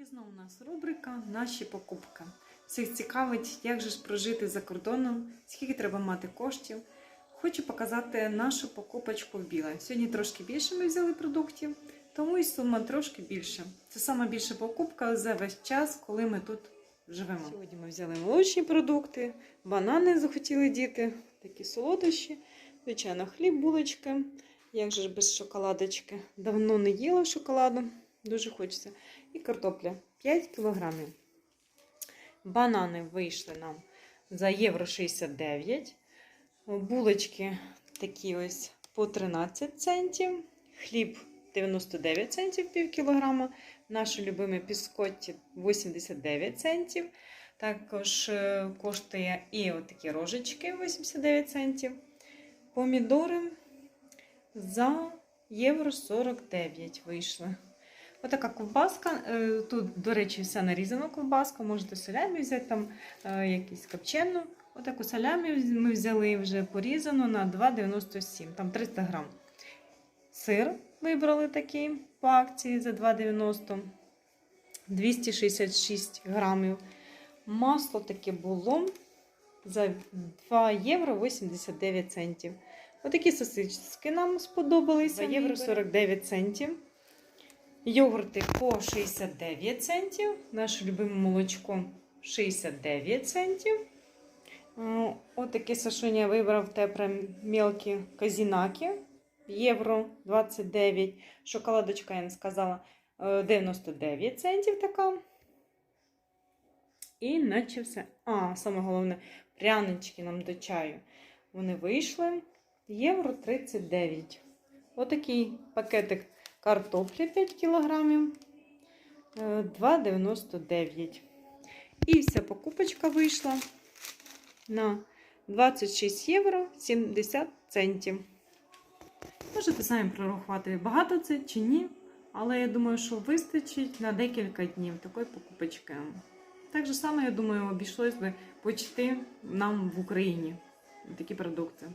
І знову у нас рубрика Наші покупки. Всіх цікавить, як же ж прожити за кордоном, скільки треба мати коштів. Хочу показати нашу покупочку в біле. Сьогодні трошки більше ми взяли продуктів, тому і сума трошки більша. Це сама більша покупка за весь час, коли ми тут живемо. Сьогодні ми взяли молочні продукти, банани захотіли діти, такі солодощі, звичайно, хліб, булочки. Як же ж без шоколадочки? Давно не їла шоколаду, дуже хочеться. І картопля 5 кілограмів. Банани вийшли нам за євро 69. Булочки такі ось по 13 центів. Хліб 99 центів пів кілограма. Наші любимі піскотті 89 центів. Також е, коштує і отакі рожечки 89 центів. Помідори за євро 49 вийшли. Отака ковбаска. е, Тут, до речі, вся нарізана ковбаска. Можете салямі взяти там е, якусь копчену. Отаку салямі ми взяли вже порізану на 2,97, там 300 грам. Сир вибрали такий по акції за 2,90, 266 грамів. Масло таке було за 2 євро 89 центів. Отакі сосиски нам сподобалися. 2 євро 49 центів. Йогурти по 69 центів. Наше любиме молочко 69 центів. Е, Отаке Сашуня вибрав тепер мелкі казінаки. Євро 29. Шоколадочка, я не сказала, е, 99 центів така. І наче все. А, саме головне, прянички нам до чаю. Вони вийшли. Євро 39. Отакий пакетик картоплі 5 кілограмів. е, 2,99. І вся покупочка вийшла на 26 євро 70 центів. Можете самі прорахувати, багато це чи ні. Але я думаю, що вистачить на декілька днів такої покупочки. Так же само, я думаю, обійшлось би почти нам в Україні такі продукти.